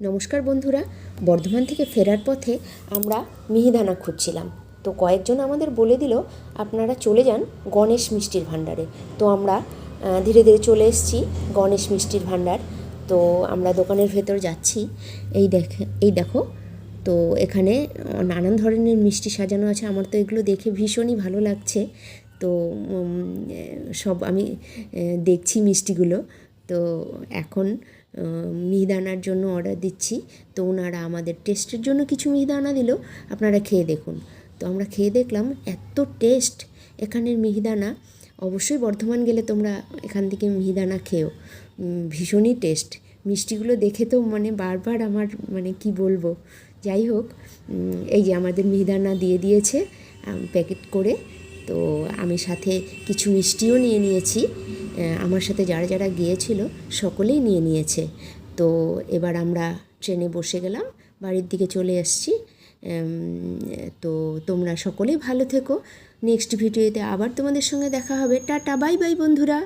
নমস্কার বন্ধুরা, বর্ধমান থেকে ফেরার পথে আমরা মিহিদানা খুঁজছিলাম। তো কয়েকজন আমাদের বলে দিল, আপনারা চলে যান গণেশ মিষ্টির ভাণ্ডারে। তো আমরা ধীরে ধীরে চলে এসেছি গণেশ মিষ্টির ভাণ্ডার। তো আমরা দোকানের ভেতর যাচ্ছি। এই দেখ, এই দেখো, তো এখানে নানান ধরনের মিষ্টি সাজানো আছে। আমার তো এগুলো দেখে ভীষণই ভালো লাগছে। তো সব আমি দেখছি মিষ্টিগুলো। তো এখন মিহিদানার জন্য অর্ডার দিচ্ছি। তো ওনারা আমাদের টেস্টের জন্য কিছু মিহিদানা দিল। আপনারা খেয়ে দেখুন। তো আমরা খেয়ে দেখলাম, এত টেস্ট এখানের মিহিদানা অবশ্যই বর্ধমান গেলে তোমরা এখান থেকে মিহিদানা খেও ভীষণই টেস্ট মিষ্টিগুলো দেখে তো মানে বারবার আমার মানে কি বলব? যাই হোক এই যে আমাদের মিহিদানা দিয়ে দিয়েছে প্যাকেট করে। তো আমি সাথে কিছু মিষ্টিও নিয়ে নিয়েছি। আমার সাথে যারা যারা গিয়েছিল সকলেই নিয়ে নিয়েছে। তো এবার আমরা ট্রেনে বসে গেলাম, বাড়ির দিকে চলে এসেছি। তো তোমরা সকলেই ভালো থেকো। নেক্সট ভিডিওতে আবার তোমাদের সঙ্গে দেখা হবে। টাটা, বাই বাই বন্ধুরা।